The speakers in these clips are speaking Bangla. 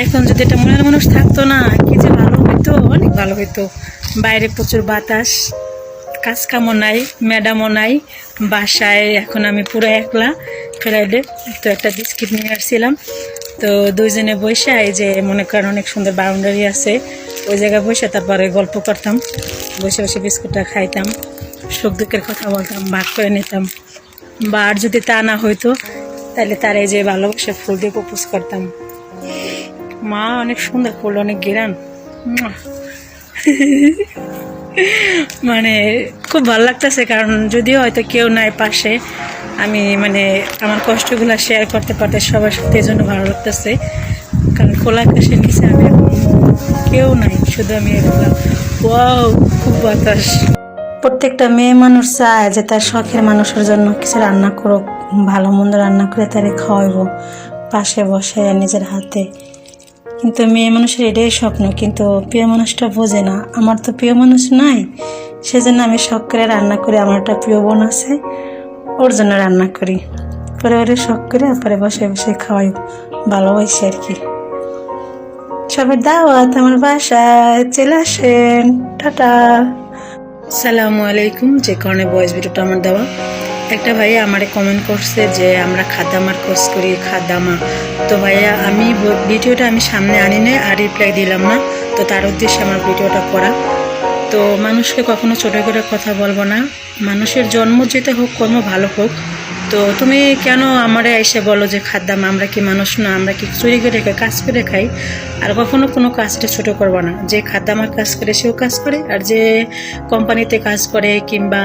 এখন যদি এটা মনের মানুষ থাকতো না, কি যে ভালো হইতো, অনেক ভালো হইতো। বাইরে প্রচুর বাতাস, কাজ কামও নাই, ম্যাডামও নাই, বাসায় এখন আমি পুরো একলা। ফ্রাইডে তো একটা বিস্কিট নিয়ে আসছিলাম। তো দুইজনে বসে এই যে মনে করেন অনেক সুন্দর বাউন্ডারি আছে, ওই জায়গায় বসে তারপরে গল্প করতাম। বসে বসে বিস্কুটটা খাইতাম, সুখ দুঃখের কথা বলতাম, ভাগ করে নিতাম। বা আর যদি তা না হইতো, তাহলে তার এই যে ভালোবাসা ফুল দিয়ে প্রপোজ করতাম। মা অনেক সুন্দর ফুল অনেক গেরান মানে খুব ভালো লাগতেছে, কারণ যদিও হয়তো কেউ নাই পাশে, আমি মানে আমার কষ্টগুলো শেয়ার করতে পারতে সবার সাথে জন্য ভালো লাগতেছে। কারণ খোলা আকাশের নিচে আমি কেউ নাই, শুধু আমি ওয়াও, খুব বাতাস। প্রত্যেকটা মেয়ে মানুষ চায় যে তার শখের মানুষের জন্য কিছু রান্না করুক, ভালো মন্দ রান্না করে তারে খাওয়াইবো, পাশে বসে নিজের হাতে। কিন্তু মেয়ে মানুষের এটাই স্বপ্ন, কিন্তু প্রিয় মানুষটা বোঝে না। আমার তো প্রিয় মানুষ নাই, সেজন্য আমি শখ করে রান্না করি। আমার একটা প্রিয় বোন আছে, ওর জন্য রান্না করি। পরে ওরে শখ করে পরে বসে বসে খাওয়াই, ভালোবাসি আর কি। সবাই দাওয়াত আমার বাসায়, চলে আসেন। টাটা। সালামু আলাইকুম, যে কারণে ভয়েস ভিডিওটা আমার দেওয়া। একটা ভাইয়া আমারে কমেন্ট করছে যে, আমরা খাদ্দামার কোর্স করি, খাদ্দামা। তো ভাইয়া, আমি ভিডিওটা আমি সামনে আনি নাই আর রিপ্লাই দিলাম না। তো তার উদ্দেশ্যে আমার ভিডিওটা করা। তো মানুষকে কখনো ছোটো করে কথা বলব না। মানুষের জন্ম যেতে হোক, কর্ম ভালো হোক তো তুমি কেন আমারে এসে বলো যে খাদ্যাম আমরা কি মানুষ না, আমরা কি চুরি করে খাই কাজ করে খাই? আর কখনো কোনো কাজটা ছোট করব না। যে খাদ্যামার কাজ করে, সেও কাজ করে, আর যে কোম্পানিতে কাজ করে কিংবা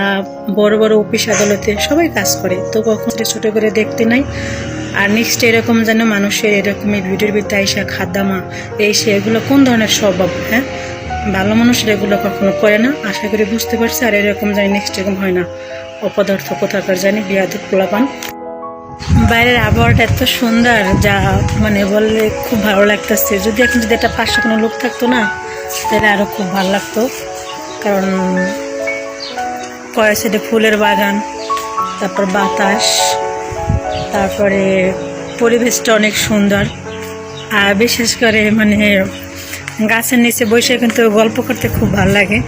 বড় বড় অফিস আদালতে সবাই কাজ করে। তো কখনো ছোট করে দেখতে নাই। আর নেক্সট এরকম যেন মানুষের এরকমই ভিডিওর ভিতরে আইসা খাদ্দামা, এই সে, এগুলো কোন ধরনের স্বভাব হ্যাঁ? ভালো মানুষের এগুলো কখনো করে না। আশা করি বুঝতে পারছি, আর এরকম জানি নেক্সট এরকম হয় না। অপদার্থ কোথাকার জানি বিয়াদের পোলাপান। বাইরের আবহাওয়াটা এত সুন্দর, যা মানে বললে খুব ভালো লাগতেছে। যদি এখন যদি একটা পাশে কোনো লোক থাকতো না, তাহলে আরও খুব ভালো লাগতো। কারণ কয়েক সাইডে ফুলের বাগান, তারপর বাতাস, তারপরে পরিবেশটা অনেক সুন্দর। আর বিশেষ করে মানে গাছের নিচে বসে কিন্তু গল্প করতে খুব ভালো লাগে।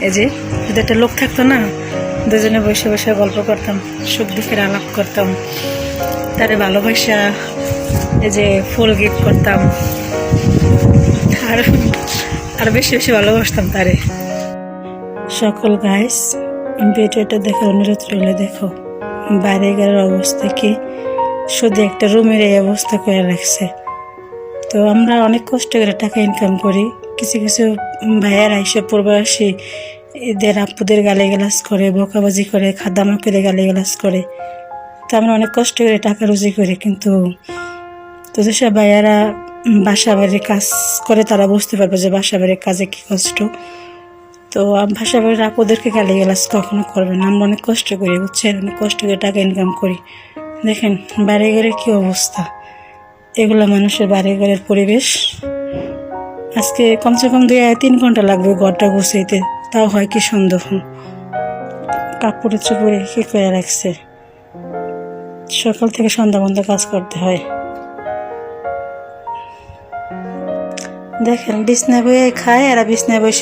এই যে, যদি একটা লোক থাকতো না দুজনে বসে বসে গল্প করতাম, সুখ দুঃখের আলাপ করতাম। তারে ভালোবাসা, এই যে ফুল গিফট করতাম। আর আর বেশি বেশি ভালোবাসতাম তারে। সকল গাইস ভিডিওটা দেখার অনুরোধ রইলে, দেখো, বাইরে গেলার অবস্থা কি? শুধু একটা রুমের এই অবস্থা করে রাখছে। তো আমরা অনেক কষ্ট করে টাকা ইনকাম করি। কিছু কিছু ভাইয়ারা এসে প্রবাসী এদের আপুদের গালে গালিগালাজ করে, বকাবাজি করে খাদ্দামা করে গালিগালাজ করে। তো আমরা অনেক কষ্ট করে টাকা রুজি করি, কিন্তু তো যেসব ভাইয়ারা বাসা বাড়ির কাজ করে তারা বুঝতে পারবে যে বাসা বাড়ির কাজে কী কষ্ট। তো বাসা বাড়ির আপুদেরকে গালি গালাজ কখনো করবে না। আমরা অনেক কষ্ট করি, বুঝছেন? অনেক কষ্ট করে টাকা ইনকাম করি। দেখেন বাড়ি ঘরের কী অবস্থা? এগুলো মানুষের বাড়ি ঘরের পরিবেশ। আজকে কমসে কম দুই, তিন ঘণ্টা লাগবে ঘরটা গুছাইতে। তাও হয় কি সন্দেহ? কাপড়ে চুপড়ে কি করে রাখছে? সকাল থেকে সন্ধ্যা বন্ধ কাজ করতে হয়। দেখেন, বিছনায় বয়ে খায় আর বিছনায় বসে